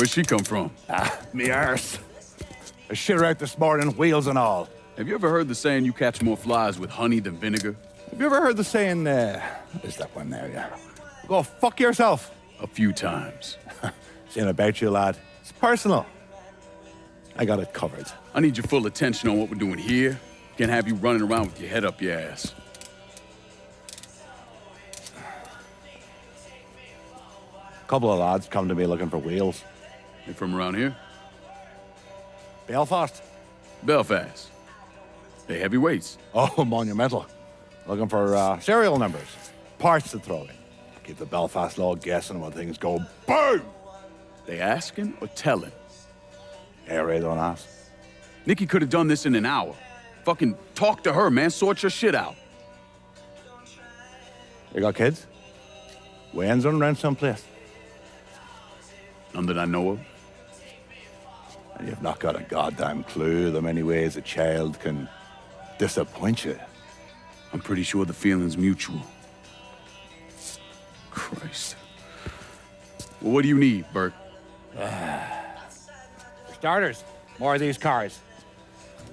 Where'd she come from? Me arse. I shit her out this morning, wheels and all. Have you ever heard the saying you catch more flies with honey than vinegar? Have you ever heard the saying, uh, is that one there, yeah? Go fuck yourself. A few times. Saying about you, lad. It's personal. I got it covered. I need your full attention on what we're doing here. Can't have you running around with your head up your ass. A couple of lads come to me looking for wheels. You from around here? Belfast. Belfast. They heavyweights. Oh, monumental. Looking for uh, serial numbers, parts to throw in. Keep the Belfast law guessing when things go boom. They asking or telling? Ray, don't ask. Nikki could have done this in an hour. Fucking talk to her, man. Sort your shit out. You got kids? Wayne's on rent someplace. None that I know of. And you've not got a goddamn clue the many ways a child can disappoint you. I'm pretty sure the feeling's mutual. Christ. Well, what do you need, Burke? For starters, more of these cars.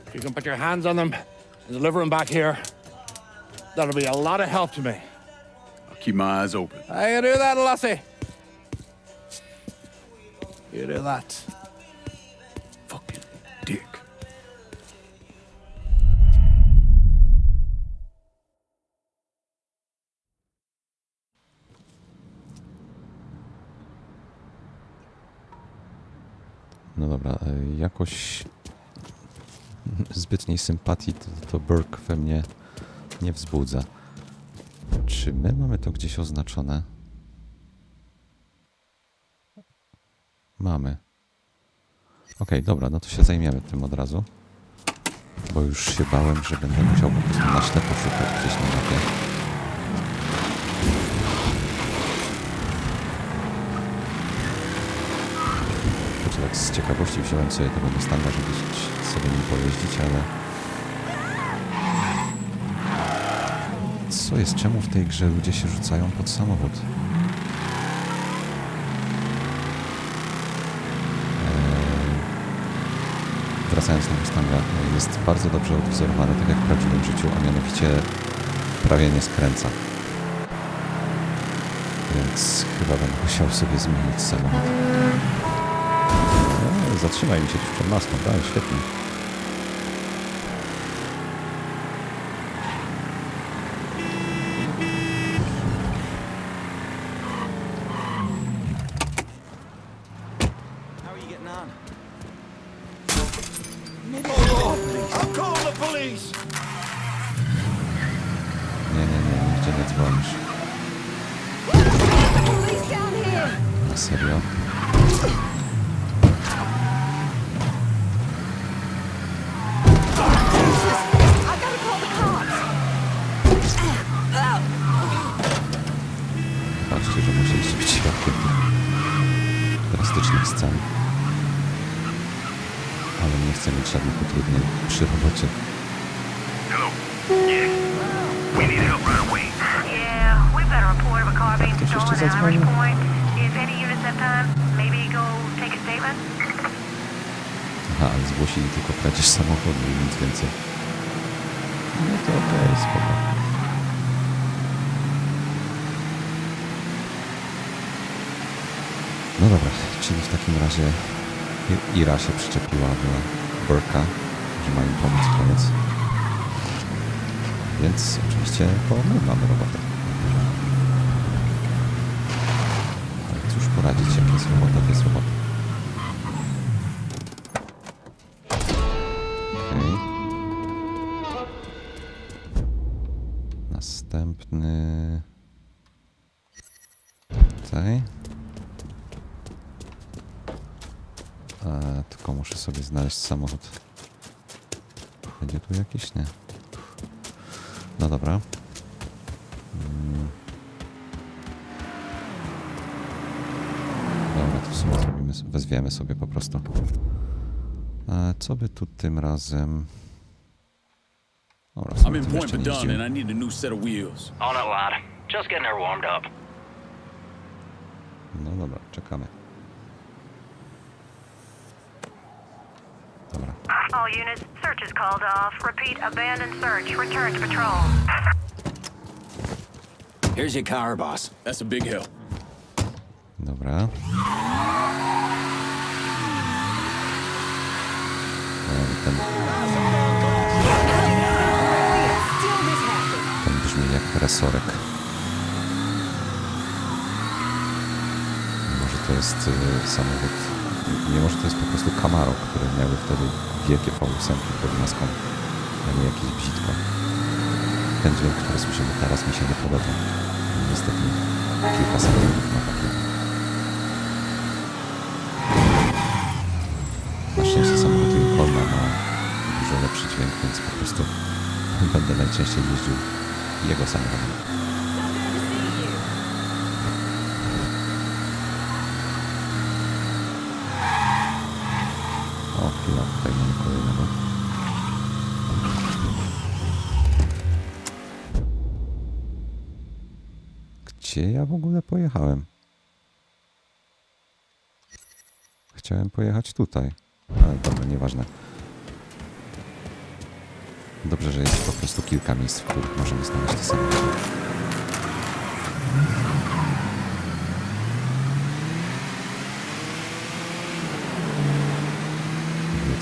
If you can put your hands on them and deliver them back here, that'll be a lot of help to me. I'll keep my eyes open. I can do that, Lassie. Do that. Fucking dick. No dobra, e, jakoś zbytniej sympatii to, to Burke we mnie nie wzbudza. Czy my mamy to gdzieś oznaczone? Mamy. Okej, dobra, no to się zajmiemy tym od razu. Bo już się bałem, że będę musiał po prostu na ślepo szukać gdzieś na mapie. Znaczy tak z ciekawości wziąłem sobie tego Mustanga, żeby sobie nim pojeździć, ale... Co jest? Czemu w tej grze ludzie się rzucają pod samochód? Wracając do Mustanga, jest bardzo dobrze odwzorowany, tak jak w prawdziwym życiu, a mianowicie prawie nie skręca. Więc chyba będę musiał sobie zmienić samochód. No, zatrzymaj mi się tuż przed maską, tak, świetnie. Chcę mieć żadnych utrudnień przy robocie. Hello. Yeah. We need help right away. Yeah, we've got a report of a car being Ktoś jeszcze stolen at zadzwonił? Irish Point. If any units have time, maybe go take a statement? Aha, ale zgłosili tylko kradzież samochodu i nic więcej. No to okej, spoko. No dobra, czyli w takim razie Ira się przyczepiła do Burka, że ma im pomóc koniec. Więc oczywiście to my mamy robotę. Ale cóż poradzić, jak jest robota, to jest robota. Okej. Następny. Tutaj. E, tylko muszę sobie znaleźć samochód. Będzie tu jakiś? Nie. No dobra. Mm. Dobra, to w sumie zrobimy, wezwiemy sobie po prostu. E, co by tu tym razem... Dobra, w I'm in tym Point jeździłem. and I need a new set of wheels. On it, lad. Just getting her warmed up. No dobra, czekamy. Dobra. All units, search is called off. Repeat, abandoned search. Return to patrol. Here's your car, boss. That's a big hill. Dobra. Ten, ten brzmi jak resorek. Może to jest y, samochód. Nie może to jest po prostu Camaro, które miały wtedy wielkie V8 pod maską, a nie jakieś bzitko. Ten dźwięk, który słyszymy teraz mi się nie podoba. Niestety kilka samochodów ma takie. Na szczęście samochód Lincolna ma dużo lepszy dźwięk, więc po prostu będę najczęściej jeździł jego samochodem. O, chwila, tutaj mamy kolejnego. Gdzie ja w ogóle pojechałem? Chciałem pojechać tutaj, ale dobra, nieważne. Dobrze, że jest po prostu kilka miejsc, w których możemy znaleźć te samochody.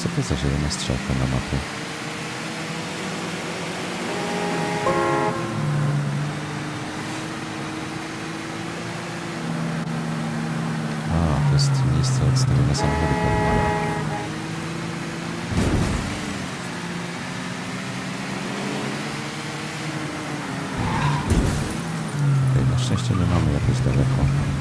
Mówię, Co to za zielona strzałka na mapie? A, to jest miejsce odstawienia samochodu Okej, na szczęście nie mamy jakoś daleko.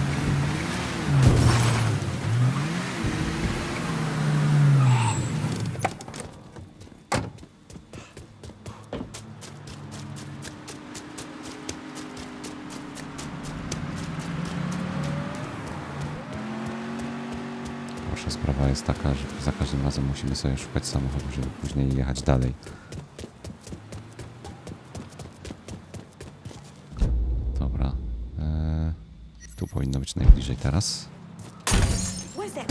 Sprawa jest taka, że za każdym razem musimy sobie szukać samochodu, żeby później jechać dalej. Dobra. Eee, tu powinno być najbliżej teraz. Patrzcie,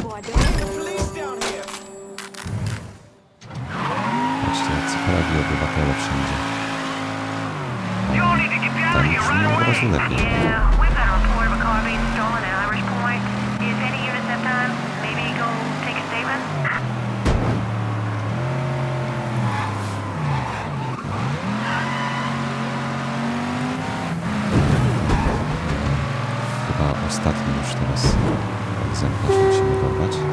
jak prawi obywatele wszędzie. Brzmi right od razu lepiej. Yeah, we've got a report of a car being stolen at Irish Point. If any units have time, maybe go take a statement. Chyba ostatni już teraz egzemplarz musimy dorwać.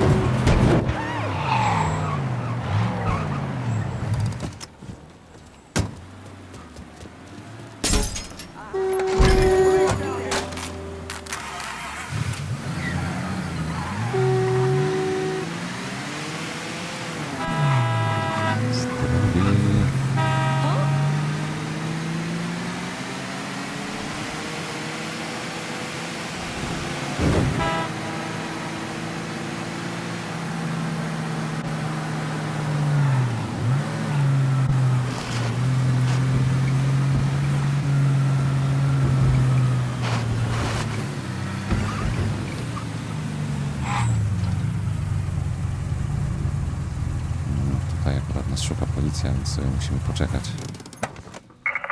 Więc sobie musimy poczekać.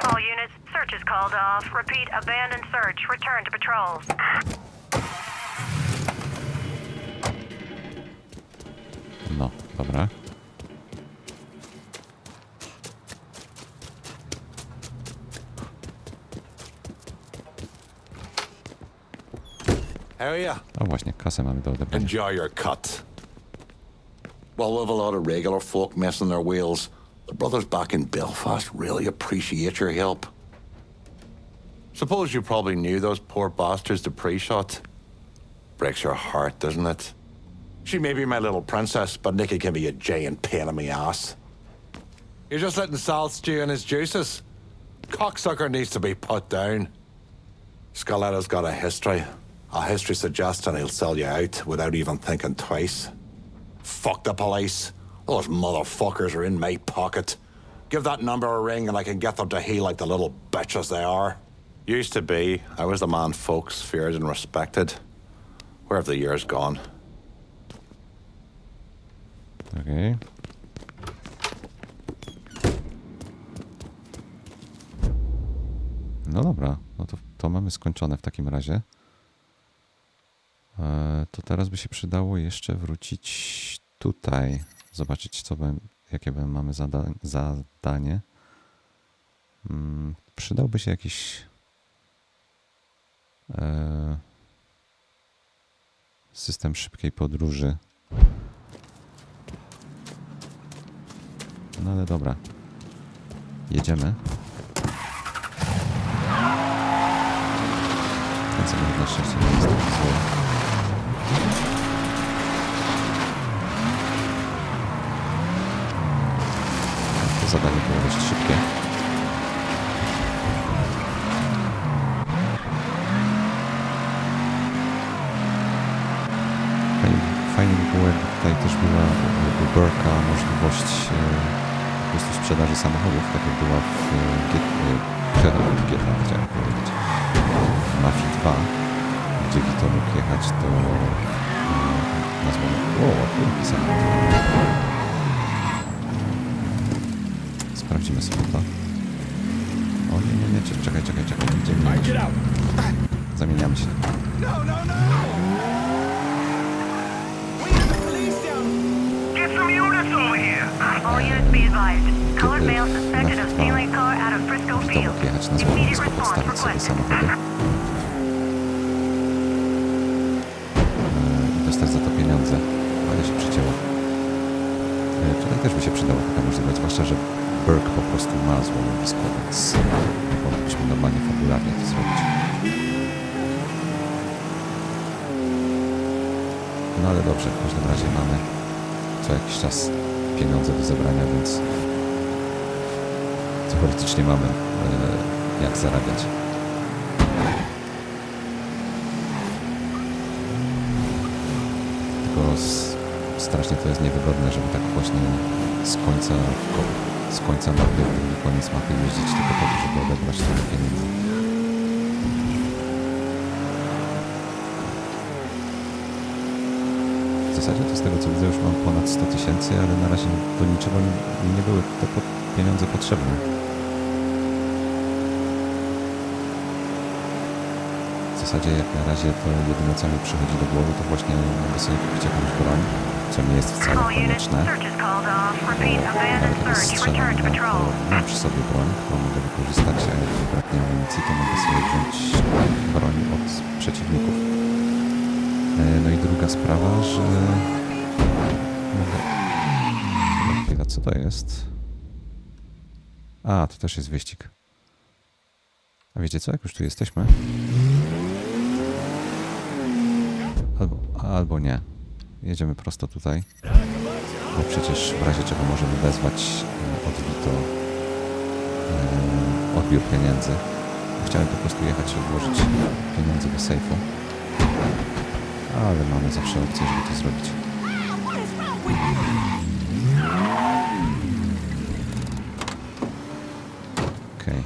All units, search is called off. Repeat, abandoned search. Return to patrols. No, dobra. Are you? O właśnie, kasę mamy do odebrania. Enjoy your cut. Well, with a lot of regular folk missing their wheels, the brothers back in Belfast really appreciate your help. Suppose you probably knew those poor bastards the pre-shot. Breaks your heart, doesn't it? She may be my little princess, but Nicky can be a giant pain in the ass. You're just letting Sal stew in his juices. Cocksucker needs to be put down. Scaletta's got a history. A history suggesting he'll sell you out without even thinking twice. Fuck the police. Those motherfuckers are in my pocket. Give that number a ring and I can get them to heel like the little bitches they are. Used to be, I was the man folks feared and respected. Where have the years gone? Okay. No dobra, no to, to mamy skończone w takim razie. E, to teraz by się przydało jeszcze wrócić tutaj. Zobaczyć, co bym, jakie bym mamy zada zadanie. Mm, przydałby się jakiś e, system szybkiej podróży. No ale dobra. Jedziemy. Ten samochód na szczęście nie jest taki zły. Zadanie było dość szybkie. Fajnie, fajnie by było, jakby tutaj też była Burka możliwość e, po prostu sprzedaży samochodów, tak jak była w e, G, e, w GTA, chciałem powiedzieć. Mafii 2, gdzie Vito mógł jechać do nazwanego... O, ładny samochód. Sprawdzimy sobie to. O nie, nie, nie, czekaj, czekaj, czekaj, czekaj. Idziemy. Zamieniamy się. Units over here. All units be advised. Colored male suspected of Enough stealing a car out of Frisco Vito Field. mógł jechać na Immediate złomowisko, response postawić sobie requested. samochody. E, dostać za to pieniądze. Ale się przycięło. E, Tutaj też by się przydała taka możliwość, zwłaszcza, że Burke po prostu ma złomowisko, więc moglibyśmy normalnie fabularnie to zrobić. No ale dobrze, w każdym razie mamy co jakiś czas pieniądze do zebrania, więc teoretycznie mamy e, jak zarabiać. Tylko strasznie to jest niewygodne, żeby tak właśnie z końca, ko- z końca mapy, w koniec mapy jeździć tylko po to, żeby odebrać trochę pieniędzy. W zasadzie to z tego co widzę już mam ponad 100 tysięcy, ale na razie do niczego mi nie były te pieniądze potrzebne. W zasadzie jak na razie to jedyne co mi przychodzi do głowy to właśnie mogę sobie kupić jakąś broń, co nie jest wcale konieczne. to to patrol. mam przy sobie broń, którą mogę wykorzystać, mi braknie amunicji, to mogę sobie wziąć broń od przeciwników. E, No i druga sprawa, że... Chwila, co to jest? A, to też jest wyścig. A wiecie co, jak już tu jesteśmy? Albo, albo nie. Jedziemy prosto tutaj. Bo przecież w razie czego możemy wezwać e, od Vito e, odbiór pieniędzy. Chciałem po prostu jechać i odłożyć pieniądze do sejfu. Ale mamy zawsze opcję, żeby to zrobić. Okej.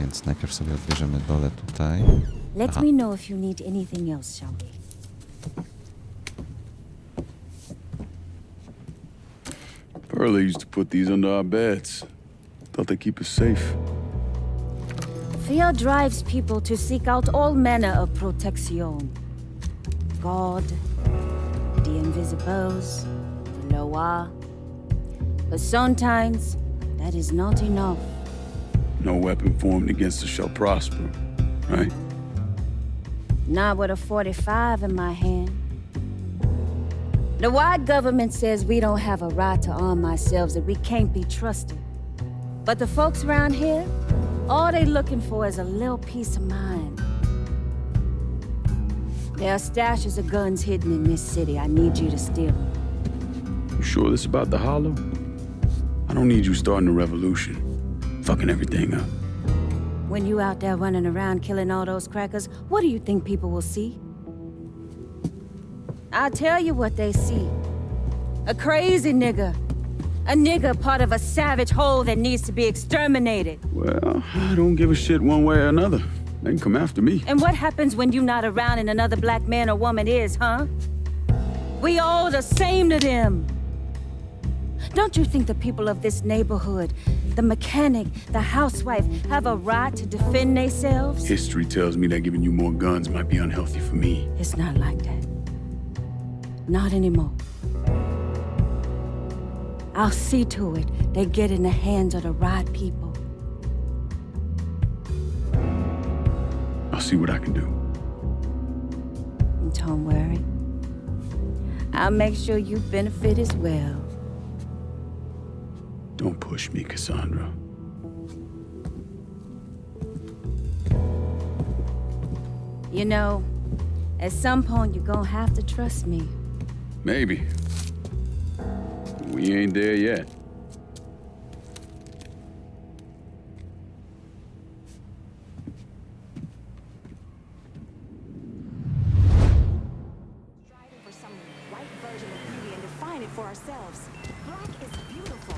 Więc najpierw sobie odbierzemy dole tutaj. Let Aha. me know if you need anything else, shall Pearlie used to put these under our beds. Thought they keep us safe. Fear drives people to seek out all manner of protection. God, the invisibles, the Loa. But sometimes that is not enough. No weapon formed against us shall prosper, right? Not with a 45 in my hand. The white government says we don't have a right to arm ourselves, that we can't be trusted. But the folks around here, all they're looking for is a little peace of mind. There are stashes of guns hidden in this city. I need you to steal them. You sure this about the hollow? I don't need you starting a revolution, fucking everything up. When you out there running around killing all those crackers, what do you think people will see? I'll tell you what they see. A crazy nigga. A nigga part of a savage whole that needs to be exterminated. Well, I don't give a shit one way or another. They can come after me. And what happens when you're not around and another black man or woman is, huh? We all the same to them. Don't you think the people of this neighborhood, the the mechanic, the housewife have a right to defend themselves? History tells me that giving you more guns might be unhealthy for me. It's not like that. Not anymore. I'll see to it they get in the hands of the right people. I'll see what I can do. And Don't worry. I'll make sure you benefit as well. Don't push me, Cassandra. You know, at some point you're gonna have to trust me. Maybe. We ain't there yet.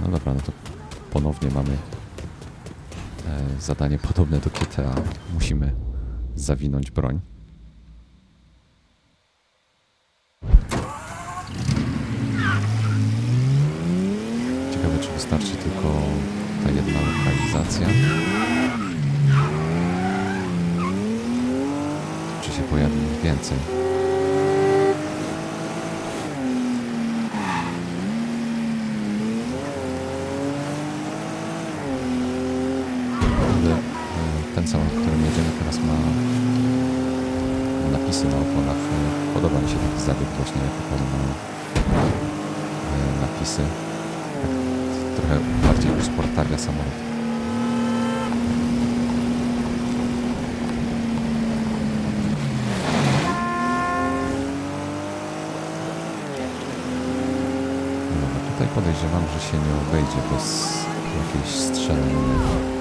No dobra, no to ponownie mamy e, zadanie podobne do GTA. Musimy zawinąć broń. Ciekawe, czy wystarczy tylko ta jedna lokalizacja. Czy się pojawi ich więcej? E, ten samochód, którym jedziemy teraz ma napisy na oponach. E, Podoba mi się taki zabieg właśnie, jak mają e, napisy. Trochę bardziej usportawia samochód. No dobra, tutaj podejrzewam, że się nie obejdzie bez jakiejś strzelaniny.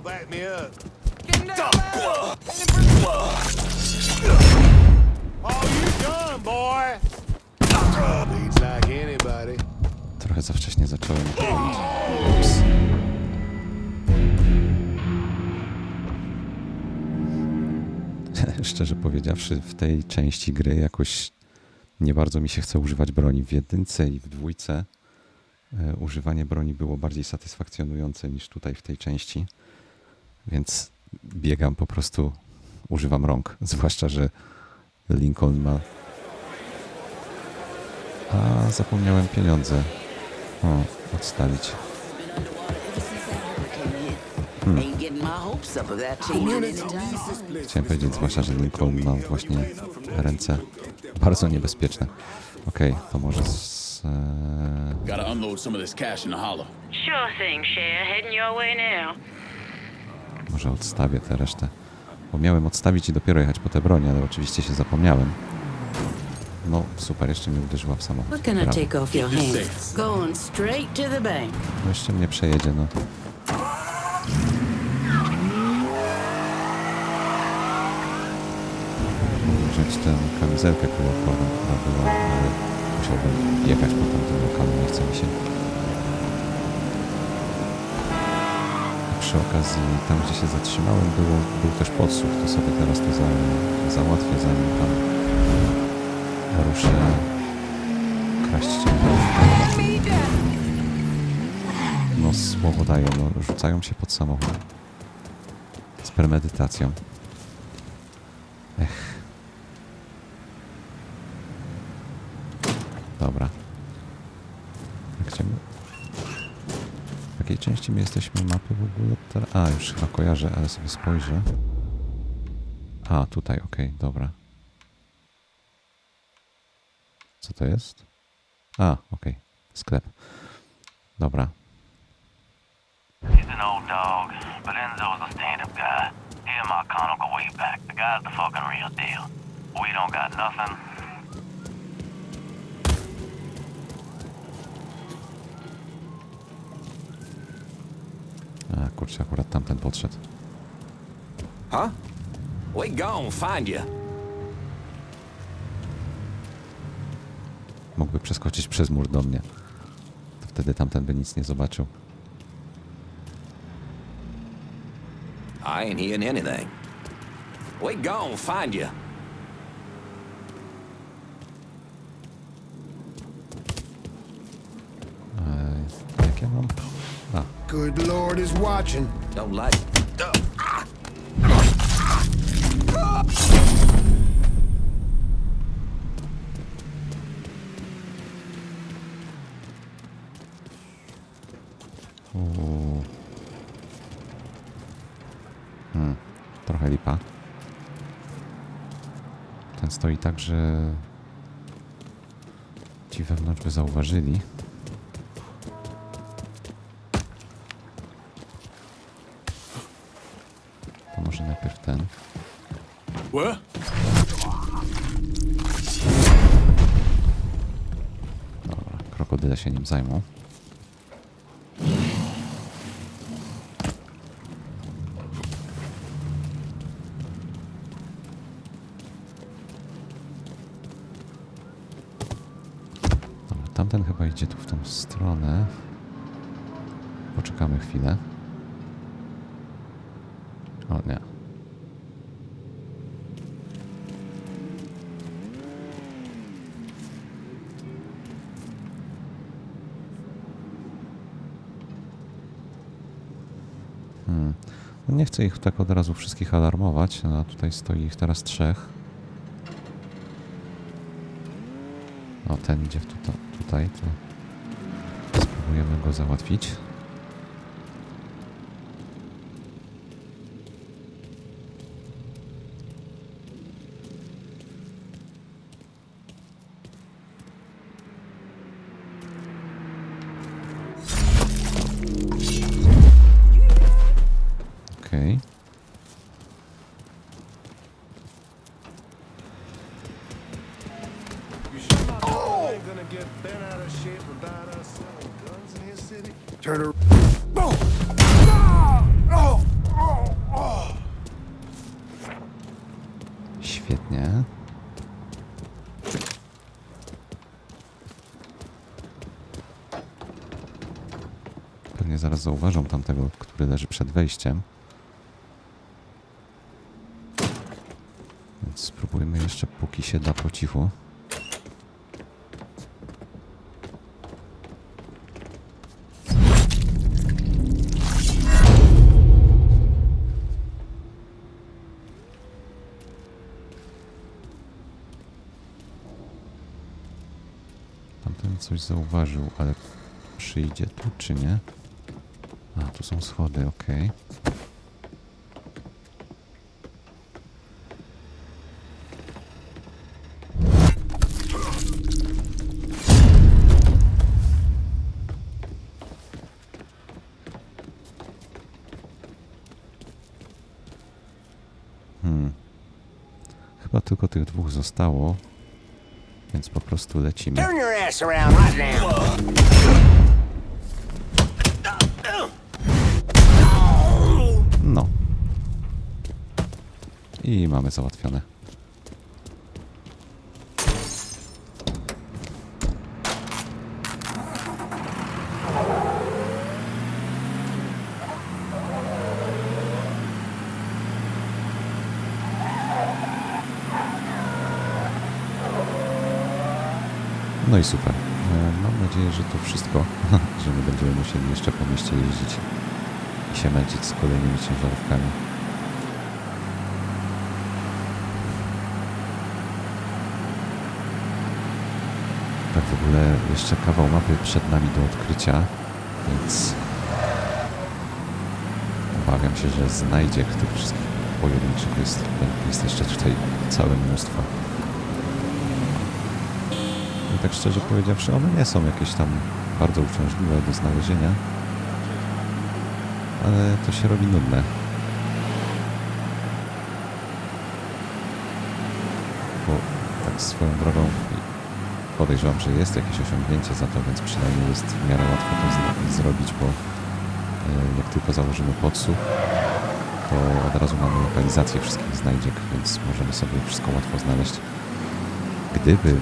Y'all back me up. Oh, you done, boy. Bleeds like anybody. Trochę za wcześnie zacząłem. Szczerze powiedziawszy, w tej części gry jakoś nie bardzo mi się chce używać broni. W jedynce i w dwójce e, używanie broni było bardziej satysfakcjonujące niż tutaj w tej części. Więc biegam po prostu, używam rąk. Zwłaszcza, że Lincoln ma. A zapomniałem pieniądze. O, odstawić. Anytime. Chciałem powiedzieć, zwłaszcza, że Lincoln ma właśnie ręce bardzo niebezpieczne. Okej, to może z, e, Gotta unload some of this cash in the hollow. Sure thing, Cher. Heading your way now. Może odstawię tę resztę. Bo miałem odstawić i dopiero jechać po tę broń, ale oczywiście się zapomniałem. No super, jeszcze mnie uderzyła w samochód. What can I Brawo. take off your hands? Going straight to the bank. No jeszcze mnie przejedzie, no. Wziąć tę kamizelkę kuloodporną, która była, ale musiałbym biegać po tamtym lokalu, nie chce mi się. A przy okazji, tam gdzie się zatrzymałem, było, był też podsłuch, to sobie teraz to za, załatwię, zanim tam ruszę kraść. No słowo dają, no rzucają się pod samochód. Z premedytacją. Ech. dobra. Gdzie. Jakiej części my jesteśmy mapy w ogóle? A, już chyba kojarzę, ale sobie spojrzę. A, tutaj, okej, dobra. Co to jest? A, okej, sklep. Dobra. He's an old dog, but Enzo's a stand-up guy. He and my con will go way back. The guy's the fucking real deal. We don't got nothing. Kurczę, akurat tamten podszedł. Huh? We gone find you. Mógłby przeskoczyć przez mur do mnie. To wtedy tamten by nic nie zobaczył. I ain't hearing anything. We gone find you. Eee, jak ja mam? Good Lord is watching. Don't. Uuu. Hmm, trochę lipa. Ten stoi tak, że ci wewnątrz by zauważyli. Krokodyle się nim zajmą. Dobra, tamten chyba idzie tu w tą stronę. Poczekamy chwilę. O nie. Hmm. No nie chcę ich tak od razu wszystkich alarmować, no, tutaj stoi ich teraz trzech. O, ten idzie tutaj, to spróbujemy go załatwić. Zaraz zauważą tamtego, który leży przed wejściem. Więc spróbujmy jeszcze póki się da po cichu. Tamten coś zauważył, ale przyjdzie tu czy nie? A, tu są schody, okej. Hmm. Chyba tylko tych dwóch zostało, więc po prostu lecimy. Turn your ass around right now. I mamy załatwione. No i super. E, Mam nadzieję, że to wszystko, że nie będziemy musieli jeszcze po mieście jeździć i się męczyć z kolejnymi ciężarówkami. Bardzo ogóle jeszcze kawał mapy przed nami do odkrycia, więc obawiam się, że znajdzie tych wszystkich pojedynczych jest, jest jeszcze tutaj całe mnóstwo. I tak szczerze powiedziawszy, one nie są jakieś tam bardzo uciążliwe do znalezienia, ale to się robi nudne. Bo tak swoją drogą podejrzewam, że jest jakieś osiągnięcie za to, więc przynajmniej jest w miarę łatwo to zro- zrobić, bo e, jak tylko założymy podsłuch, to od razu mamy lokalizację wszystkich znajdziek, więc możemy sobie wszystko łatwo znaleźć. Gdyby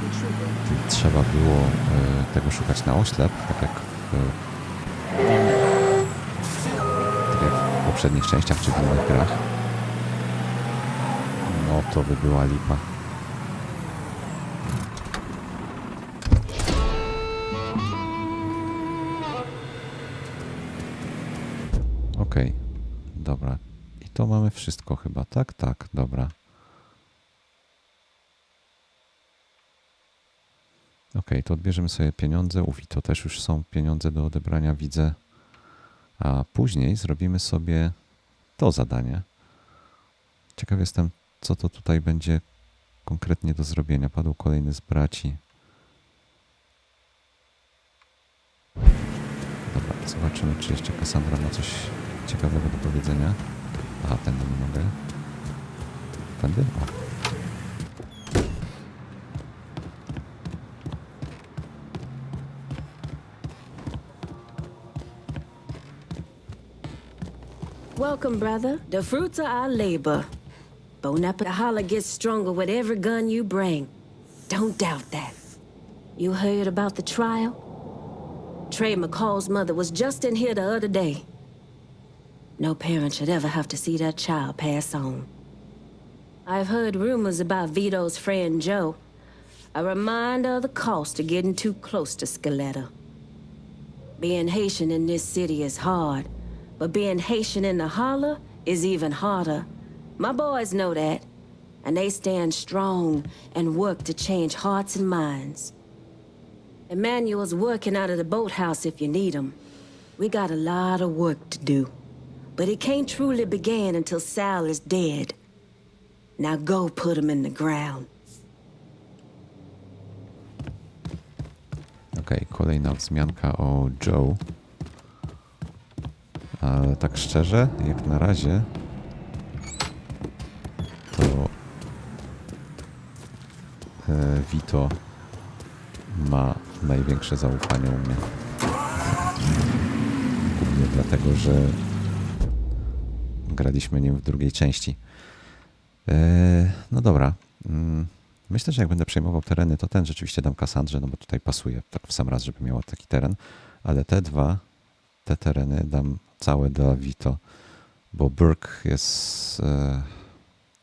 trzeba było e, tego szukać na oślep, tak jak w, tak jak w poprzednich częściach czy w innych grach, no to by była lipa. To mamy wszystko chyba, tak? Tak, dobra. Okej, to odbierzemy sobie pieniądze. Uf, i to też już są pieniądze do odebrania, widzę. A później zrobimy sobie to zadanie. Ciekaw jestem, co to tutaj będzie konkretnie do zrobienia. Padł kolejny z braci. Dobra, zobaczymy, czy jeszcze Cassandra ma coś ciekawego do powiedzenia. Welcome, brother. The fruits of our labor. Bonaparte Holler gets stronger with every gun you bring. Don't doubt that. You heard about the trial? Trey McCall's mother was just in here the other day. No parent should ever have to see their child pass on. I've heard rumors about Vito's friend Joe. A reminder of the cost of getting too close to Scaletta. Being Haitian in this city is hard, but being Haitian in the holler is even harder. My boys know that, and they stand strong and work to change hearts and minds. Emmanuel's working out of the boathouse if you need him. We got a lot of work to do, but it can't truly begin until Sal is dead. Now go put him in the ground. Okej, kolejna wzmianka o Joe. Ale tak szczerze, jak na razie, to e, Vito ma największe zaufanie u mnie. Głównie dlatego, że graliśmy nim w drugiej części. E, no dobra. Mm, Myślę, że jak będę przejmował tereny, to ten rzeczywiście dam Kassandrze, no bo tutaj pasuje tak w sam raz, żeby miała taki teren. Ale te dwa, te tereny dam całe do Vito, bo Burke jest e,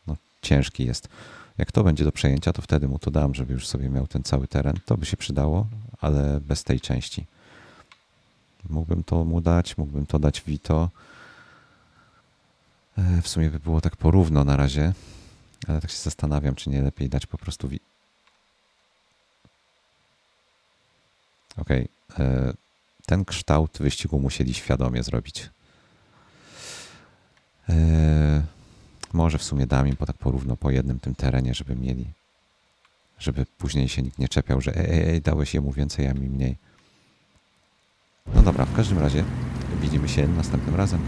no, ciężki jest. Jak to będzie do przejęcia, to wtedy mu to dam, żeby już sobie miał ten cały teren. To by się przydało, ale bez tej części. Mógłbym to mu dać, mógłbym to dać Vito. E, W sumie by było tak porówno na razie, ale tak się zastanawiam, czy nie lepiej dać po prostu. Wi- Okej. e, Ten kształt wyścigu musieli świadomie zrobić. E, Może w sumie dam im po tak porówno po jednym tym terenie, żeby mieli. Żeby później się nikt nie czepiał, że ej, ej, ej dałeś jemu więcej, a mi mniej. No dobra, w każdym razie widzimy się następnym razem.